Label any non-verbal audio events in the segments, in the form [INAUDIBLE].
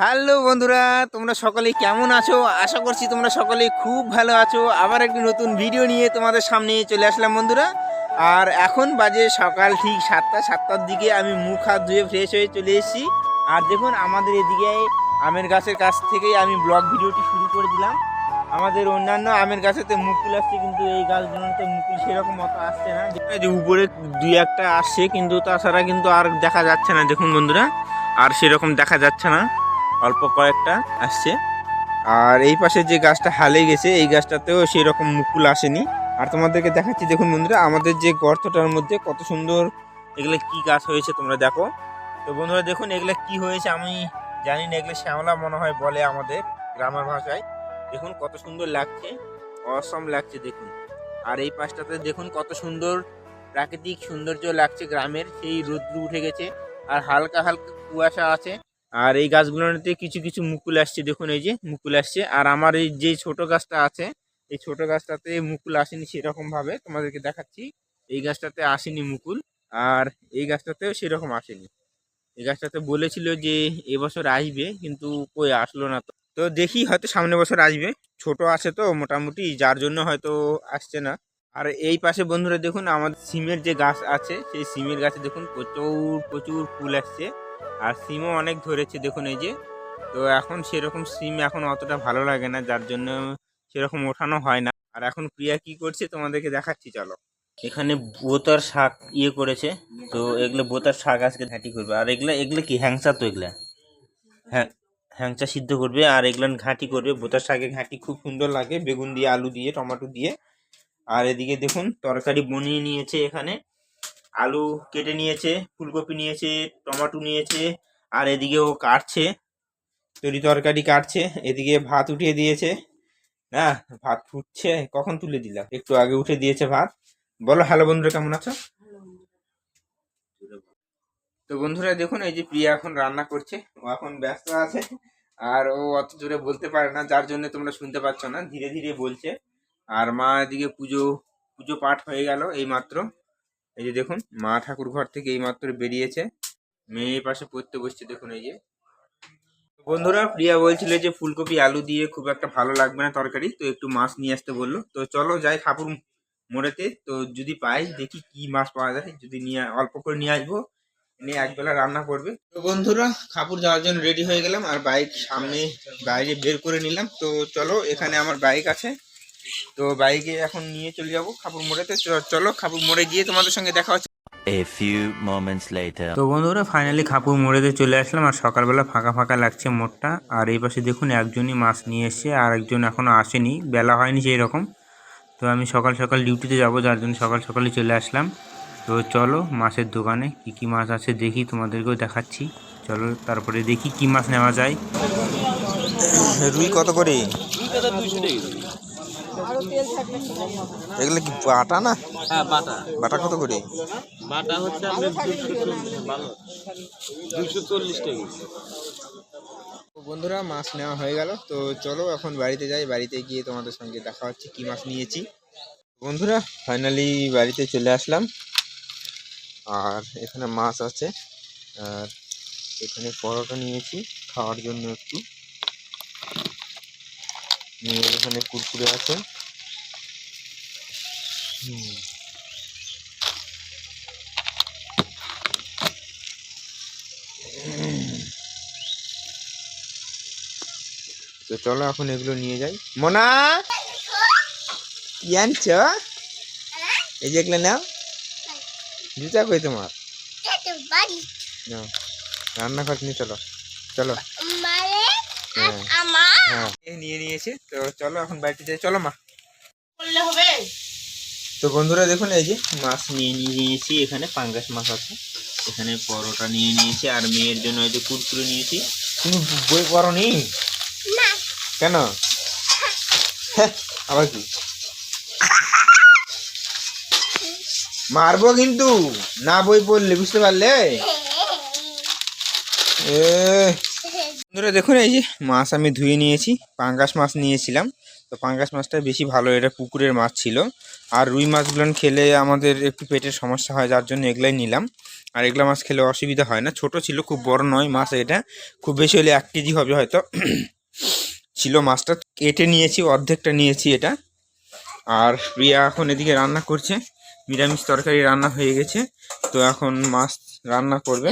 Hello বন্ধুরা, তোমরা সকলেই কেমন আছো? আশা করছি তোমরা সকলেই খুব ভালো আছো। আবার একটি নতুন ভিডিও নিয়ে তোমাদের সামনে চলে আসলাম বন্ধুরা। আর এখন বাজে সকাল ঠিক সাতটা, সাতটার দিকে আমি মুখ হাত ধুয়ে ফ্রেশ হয়ে চলে এসেছি। আর দেখুন, আমাদের এদিকে আমের গাছের কাছ থেকেই আমি ব্লগ ভিডিওটি শুরু করে দিলাম। আমাদের অন্যান্য আমের গাছেতে মুকুল আসছে, কিন্তু এই গাছগুলোতে মুকুল সেরকম মতো আসছে না। যে উপরে দুই একটা আসছে, কিন্তু তাছাড়া কিন্তু আর দেখা যাচ্ছে না, দেখুন বন্ধুরা। আর সেরকম দেখা যাচ্ছে না। অল্প কয়েকটা আসছে। আর এই পাশে যে গাছটা হালে গেছে, এই গাছটাতেও সেই রকম মুকুল আসেনি। আর তোমাদেরকে দেখাচ্ছি, দেখুন বন্ধুরা, আমাদের যে গর্তটার মধ্যে কত সুন্দর এগুলো কি গাছ হয়েছে তোমরা দেখো। তো বন্ধুরা, দেখুন এগুলো কি হয়েছে আমি জানি না, এগুলো শ্যামলা মনে হয় বলে আমাদের গ্রামের ভাষায়। দেখুন কত সুন্দর লাগছে, অসম লাগছে দেখুন। আর এই পাশটাতে দেখুন কত সুন্দর প্রাকৃতিক সৌন্দর্য লাগছে গ্রামের, সেই রোদ্র উঠে গেছে। আর হালকা হালকা কুয়াশা আছে। আর এই গাছগুলোতে কিছু কিছু মুকুল আসছে, দেখুন এই যে মুকুল আসছে। আর আমার এই যে ছোট গাছটা আছে, এই ছোট গাছটাতে মুকুল আসেনি সেরকমভাবে, তোমাদেরকে দেখাচ্ছি। এই গাছটাতে আসেনি মুকুল, আর এই গাছটাতেও সেরকম আসেনি। এই গাছটাতে বলেছিল যে এবছর আসবে, কিন্তু কই আসলো না তো। তো দেখি হয়তো সামনে বছর আসবে, ছোট আছে তো মোটামুটি, যার জন্য হয়তো আসছে না। আর এই পাশে বন্ধুরা দেখুন, আমাদের সিমের যে গাছ আছে, সেই সিমের গাছে দেখুন প্রচুর প্রচুর ফুল আসছে। আর সিমও অনেক ধরেছে, দেখুন এই যে। তো এখন সেরকম সিম এখন অতটা ভালো লাগে না, যার জন্য সেরকম ওঠানো হয় না। আর এখন প্রিয়া কি করছে তোমাদেরকে দেখাচ্ছি, চলো। এখানে বোতার শাক ইয়ে করেছে, তো এগুলো বোতার শাক আজকে ঘাঁটি করবে। আর এগুলো এগুলো কি হ্যাংসা তো এগুলা? হ্যাঁ হ্যাংচা সিদ্ধ করবে, আর এগুলো ঘাঁটি করবে। বোতার শাকের ঘাঁটি খুব সুন্দর লাগে, বেগুন দিয়ে, আলু দিয়ে, টমেটো দিয়ে। আর এদিকে দেখুন, তরকারি বনিয়ে নিয়েছে এখানে। আলু কেটে নিয়েছে, ফুলকপি নিয়েছে, টমাটো নিয়েছে, আর এদিকে ও কাটছে, তরি তরকারি কাটছে, এদিকে ভাত উঠিয়ে দিয়েছে। না, ভাত ফুটছে, কখন তুলে দিলাম একটু আগে উঠে দিয়েছে ভাত। বলো, হ্যালো বন্ধুরা, কেমন আছো? তো বন্ধুরা, দেখুন, এই যে প্রিয়া এখন রান্না করছে। ও এখন ব্যস্ত আছে, আর ও অত জোরে বলতে পারে না, যার জন্য তোমরা শুনতে পাচ্ছ না, ধীরে ধীরে বলছে। আর মা এদিকে পুজো পুজো পাঠ হয়ে গেল এই মাত্র এই যে দেখুন, মা ঠাকুর ঘর থেকে এই মাত্র বেরিয়েছে। মেয়ে পাশে পড়তে বসছে, দেখুন এই যে। বন্ধুরা, প্রিয়া বলছিল যে ফুলকপি, আলু দিয়ে খুব একটা ভালো লাগবে না তরকারি, তো একটু মাছ নিয়ে আসতে বলল। তো চলো যাই ঠাকুর মোড়েতে। তো যদি পাই, দেখি কি মাছ পাওয়া যায়। যদি নিয়ে, অল্প করে নিয়ে আসব, নিয়ে একবেলা রান্না করবে। তো বন্ধুরা খাপুর যাওয়ার জন্য রেডি হয়ে গেলাম, আর বাইক সামনে বাইরে বের করে নিলাম। তো চলো, এখানে আমার বাইক আছে। তো বাইকে এখন নিয়ে চলে যাব খাপুর মোড়েতে চ- চলো খাপুর মোড়ে গিয়ে তোমাদের সঙ্গে দেখা হচ্ছে। A few moments later. তো বন্ধুরা ফাইনালি খাপুর মোড়েতে চলে আসলাম আর সকালবেলা ফাঁকা ফাঁকা লাগছে মোড়টা। আর এই পাশে দেখুন একজনই মাছ নিয়ে এসছে আর একজন এখনও আসেনি। বেলা হয়নি সেই রকম। তো আমি সকাল সকাল ডিউটিতে যাব যার জন্য সকাল সকালই চলে আসলাম। তো চলো মাছের দোকানে কি কি মাছ আছে দেখি তোমাদেরকেও দেখাচ্ছি। চলো তারপরে দেখি কি মাছ নেওয়া যায়। রুই কত করে? এগুলো কি বাটা না? হ্যাঁ বাটা। বাটা কত করে? বাটা হচ্ছে দুশো চল্লিশ টাকা। বন্ধুরা মাছ নেওয়া হয়ে গেল। তো চলো এখন বাড়িতে যাই। বাড়িতে গিয়ে তোমাদের সঙ্গে দেখা হচ্ছে কি মাছ নিয়েছি। বন্ধুরা ফাইনালি বাড়িতে চলে আসলাম। আর এখানে মাছ আছে। আর এখানে পরোটা নিয়েছি খাওয়ার জন্য একটু। নিয়ে এখানে কুরকুরে আছে। তো চলো এখন এগুলো নিয়ে যাই। মোনা! কি আনছ এই যে এগুলো নাও। জুতা কই তোমার? নাও। রান্নাঘর নিয়ে চলো। চলো। হ্যাঁ। হ্যাঁ। নিয়ে নিয়েছে তো চলো এখন বাড়িতে যাই। চলো মা। তো বন্ধুরা দেখুন এই যে মাছ নিয়ে নিয়েছি এখানে পাঙ্গাস মাছ আছে। এখানে পরোটা নিয়ে নিয়েছি আর মেয়ের জন্য এই যে কুরকুরে নিয়েছি। তুমি বই পড়ো নি। কেন? হ্যাঁ, আবার কি? মারবো কিন্তু না বই পড়লে বুঝতে পারলে? এ বন্ধুরা দেখুন এই যে মাছ আমি ধুয়ে নিয়েছি পাঙ্গাস মাছ নিয়েছিলাম। তো পাঙ্গাস মাছটা বেশি ভালো এটা পুকুরের মাছ ছিল। আর রুই মাছগুলো খেলে আমাদের একটু পেটের সমস্যা হয় যার জন্য এগুলাই নিলাম। আর এগুলা মাছ খেলে অসুবিধা হয় না। ছোট ছিল খুব বড় নয় মাছ এটা। খুব বেশি হলে এক কেজি হবে হয়তো। [CLEARS THROAT] ছিল মাছটা। কেটে নিয়েছি অর্ধেকটা নিয়েছি এটা। আর প্রিয়া এখন এদিকে রান্না করছে। নিরামিষ তরকারি রান্না হয়ে গেছে। তো এখন মাছ রান্না করবে।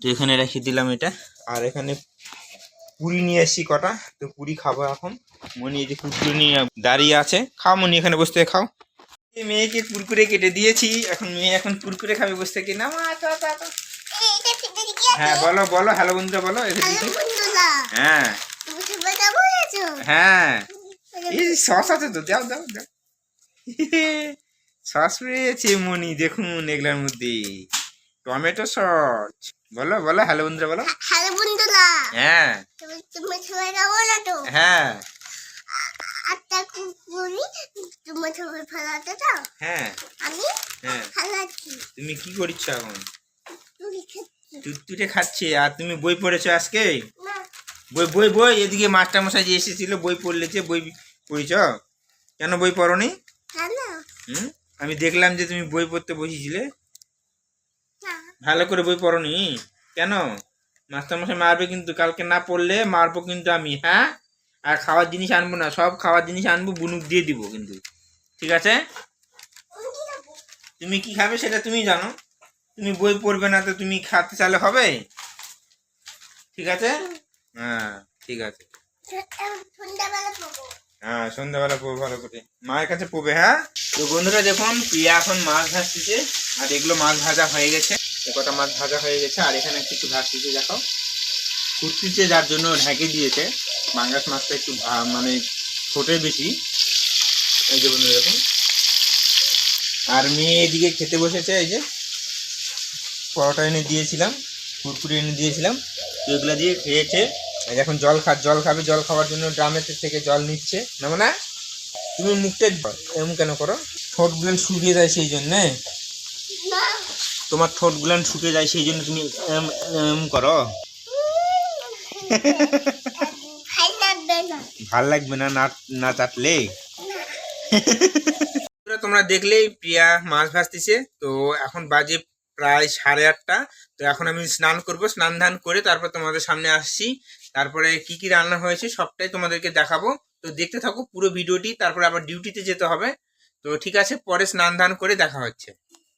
তো এখানে রেখে দিলাম এটা। আর এখানে পুরি নিয়ে এসছি কটা তো পুরি খাব এখন। মনি এই যে কুরকুরে নিয়ে দাঁড়িয়ে আছে। খাও মনি এখানে বসতে খাও। এই মেয়েকে কুরকুরে কেটে দিয়েছি। এখন মেয়ে এখন কুরকুরে খাবে বসতে থেকে। না হ্যাঁ বলো বলো হ্যালো বন্ধুরা বলো হ্যাঁ। হ্যাঁ। এই সস আছে তো দাও দাও দাও। সস পেয়েছে মনি দেখুন এগুলোর মধ্যে। Tomato sauce. বলো বলো হ্যালো বন্ধুরা বলো হ্যালো বন্ধুরা হ্যাঁ। তুমি সবাই বলো তো? হ্যাঁ। আটটা কুকুরি তুমি সবাই ফেলাতে দাও হ্যাঁ। আমি হ্যাঁ। ফেলাচ্ছি তুমি কি করছ এখন? তুমি খাচ্ছি। আর তুমি বই পড়েছো আজকে? না। বই বই বই এদিকে মাস্টার মশাই যে এসেছিল বই পড়লেছে বই পড়িছ? কেন বই পড়নি? কেন? হুম? আমি দেখলাম যে তুমি বই পড়তে বসেছিলে। না ভালো করে বই পড়নি? কেন? মাস্টার মশাই মারবে কিন্তু, কালকে না পড়লে মারবো কিন্তু আমি হ্যাঁ? আর খাওয়ার জিনিস আনব না, সব খাওয়ার জিনিস আনব, বুনুক দিয়ে দিব কিন্তু। ঠিক আছে? তুমি কি খাবে সেটা তুমি জানো। তুমি বই পড়বে না তো তুমি খাতে চালে হবে? ঠিক আছে? হ্যাঁ ঠিক আছে। হ্যাঁ সন্ধ্যাবেলা পড়বে ভালো করে। মায়ের কাছে পড়বে হ্যাঁ? তো বন্ধুরা দেখুন প্রিয়া এখন মাছ ভাজতেছে, আর এগুলো মাছ ভাজা হয়ে গেছে। কটা মাছ ভাজা হয়ে গেছে, আর এখানে কিছু ভাজতেছে দেখো ফুটতিছে যার জন্য ঢেকে দিয়েছে বাঙ্গাস মাছটা একটু মানে ছোটে বেশি। এই যে বন্ধুরা, দেখুন। আর মেয়ে এদিকে খেতে বসেছে, এই যে পরোটা এনে দিয়েছিলাম, কুরকুরি এনে দিয়েছিলাম। এগুলো দিয়ে খেয়েছে। এখন জল খা, জল খাবে, জল খাওয়ার জন্য ড্রামের থেকে জল নিচ্ছে। না না তুমি মুখটা এরকম কেন করো? ঠোঁট গুলান শুকিয়ে যায় সেই জন্যে। তোমার ঠোঁট গুলান শুকিয়ে যায় সেই জন্য তুমি করো। ভালো লাগবে না না না চাটলে? তোমরা দেখলেই প্রিয়া মাছ ভাজতেছে তো এখন বাজে প্রায় সাড়ে আটটা। তো এখন আমি স্নান করব স্নান ধান করে তারপর তোমাদের সামনে আসছি। তারপরে কি কি রান্না হয়েছে সবটাই তোমাদেরকে দেখাবো। তো দেখতে থাকো পুরো ভিডিওটি তারপরে আবার ডিউটিতে যেতে হবে। তো ঠিক আছে পরে স্নান ধান করে দেখা হচ্ছে।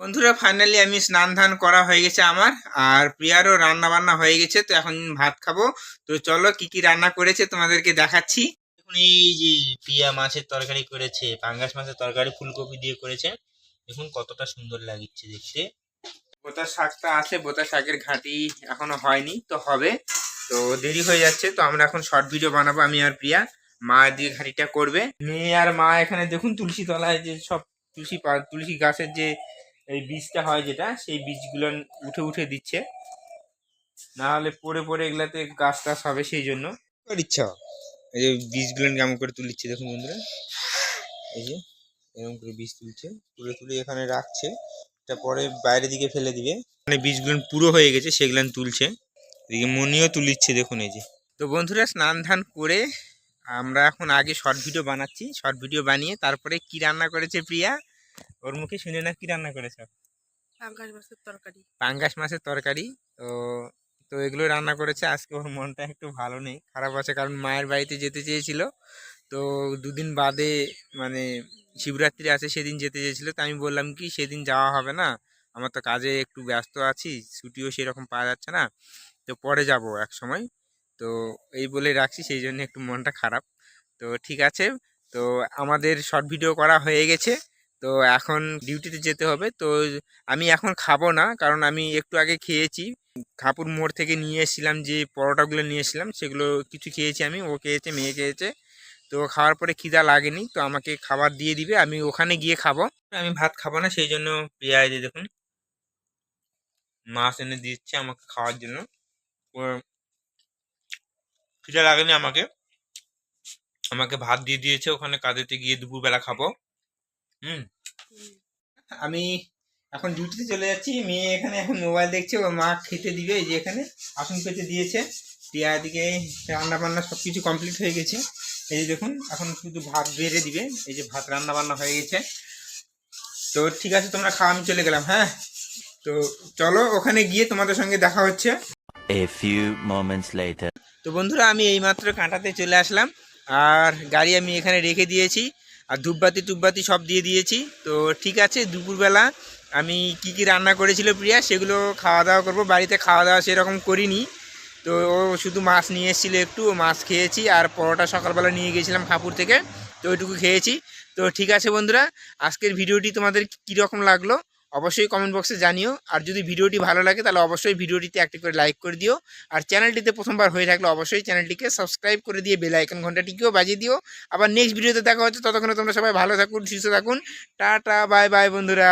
বন্ধুরা ফাইনালি আমি স্নান ধান করা হয়ে গেছে আমার, আর প্রিয়ারও রান্না বান্না হয়ে গেছে, তো এখন ভাত খাব। তো চলো, কি কি রান্না করেছে তোমাদেরকে দেখাচ্ছি। দেখুন, এই যে প্রিয়া মাছের তরকারি করেছে, পাঙ্গাস মাছের তরকারি, ফুলকপি দিয়ে করেছে। দেখুন, কতটা সুন্দর লাগিচ্ছে দেখতে। বোতা শাকটা আছে বোতা শাকের ঘাঁটি এখনও হয়নি, তো হবে। তো দেরি হয়ে যাচ্ছে, তো আমরা এখন শর্ট ভিডিও বানাবো, আমি আর প্রিয়া। মা দিয়ে ঘাঁটিটা করবে। মেয়ে আর মা এখানে, দেখুন, তুলসী তলায় যে সব, তুলসী তুলসী গাছের যে এই বীজটা হয় যেটা, সেই বীজগুলো উঠে উঠে দিচ্ছে। না হলে পরে পরে এগুলাতে গাছ টাছ হবে সেই জন্য। ইচ্ছা এই যে বীজগুলো কেমন করে তুলিচ্ছে দেখুন বন্ধুরা। এই যে এরকম করে বীজ তুলছে, তুলে তুলে এখানে রাখছে। এটা পরে বাইরের দিকে ফেলে দিবে। মানে বীজগুলো পুরো হয়ে গেছে, সেগুলো তুলছে। এদিকে মনিও তুলিচ্ছে, দেখুন এই যে। তো বন্ধুরা, স্নান ধান করে আমরা এখন আগে শর্ট ভিডিও বানাচ্ছি। শর্ট ভিডিও বানিয়ে তারপরে কি রান্না করেছে প্রিয়া? ওর মুখে শুনে না কি রান্না করেছ? পাঙ্গাস মাছের তরকারি। পাঙ্গাস মাছের তরকারি? তো তো এগুলো রান্না করেছে। আজকে ওর মনটা একটু ভালো নেই খারাপ আছে কারণ মায়ের বাড়িতে যেতে চেয়েছিল। তো দুদিন বাদে মানে শিবরাত্রি আছে সেদিন যেতে চেয়েছিল। তো আমি বললাম কি সেদিন যাওয়া হবে না। আমার তো কাজে একটু ব্যস্ত আছি ছুটিও সেরকম পাওয়া যাচ্ছে না। তো পরে যাব এক সময়। তো এই বলে রাখছি সেই জন্য একটু মনটা খারাপ। তো ঠিক আছে। তো আমাদের শর্ট ভিডিও করা হয়ে গেছে। তো এখন ডিউটিতে যেতে হবে। তো আমি এখন খাব না, কারণ আমি একটু আগে খেয়েছি। খাপুর মোড় থেকে নিয়ে এসেছিলাম যে পরোটাগুলো নিয়ে এসেছিলাম, সেগুলো কিছু খেয়েছি আমি, ও খেয়েছে, মেয়ে খেয়েছে। তো খাওয়ার পরে খিদা লাগেনি, তো আমাকে খাবার দিয়ে দিবে, আমি ওখানে গিয়ে খাব। আমি ভাত খাব না, সেই জন্য পেঁয়াজ দেখুন। মাছ এনে দিচ্ছে আমাকে খাওয়ার জন্য। খিদা লাগেনি আমাকে। আমাকে ভাত দিয়ে দিয়েছে, ওখানে কাজেতে গিয়ে দুপুরবেলা খাব। হুম। আমি এখন ডিউটিতে চলে যাচ্ছি। মেয়ে এখানে এখন মোবাইল দেখছে ও মা খেতে দিবে এই যে এখানে। আসন পেতে দিয়েছে। টিয়া দিকে রান্না বান্না সব কিছু কমপ্লিট হয়ে গেছে। এই যে দেখুন এখন শুধু ভাত বেড়ে দিবে। এই যে ভাত রান্না বান্না হয়ে গেছে। তো ঠিক আছে তোমরা খাওয়া আমি চলে গেলাম হ্যাঁ? তো চলো ওখানে গিয়ে তোমাদের সঙ্গে দেখা হচ্ছে। A few moments later. তো বন্ধুরা আমি এইমাত্র কাঁটাতে চলে আসলাম। আর গাড়ি আমি এখানে রেখে দিয়েছি। আর ধূপবাতি টুপবাতি সব দিয়ে দিয়েছি। তো ঠিক আছে, দুপুরবেলা আমি কি কি রান্না করেছিল প্রিয়া সেগুলো খাওয়া দাওয়া করব। বাড়িতে খাওয়া দাওয়া সেরকম করিনি। তো ও শুধু মাছ নিয়ে এসেছিল একটু মাছ খেয়েছি আর পরোটা সকালবেলা নিয়ে গেছিলাম হাপুর থেকে, তো ওইটুকু খেয়েছি। তো ঠিক আছে বন্ধুরা, আজকের ভিডিওটি তোমাদের কীরকম লাগল অবশ্যই কমেন্ট বক্সে জানিও। আর যদি ভিডিওটি ভালো লাগে, তাহলে অবশ্যই ভিডিওটিতে একটি করে লাইক করে দিও। আর চ্যানেলটিতে প্রথমবার হয়ে থাকলে অবশ্যই চ্যানেলটিকে সাবস্ক্রাইব করে দিয়ে বেল আইকন ঘন্টাটিকেও বাজিয়ে দিও। আবার নেক্সট ভিডিওতে দেখা হচ্ছে, ততক্ষণে তোমরা সবাই ভালো থাকুন, সুস্থ থাকুন। টাটা বাই বাই বন্ধুরা।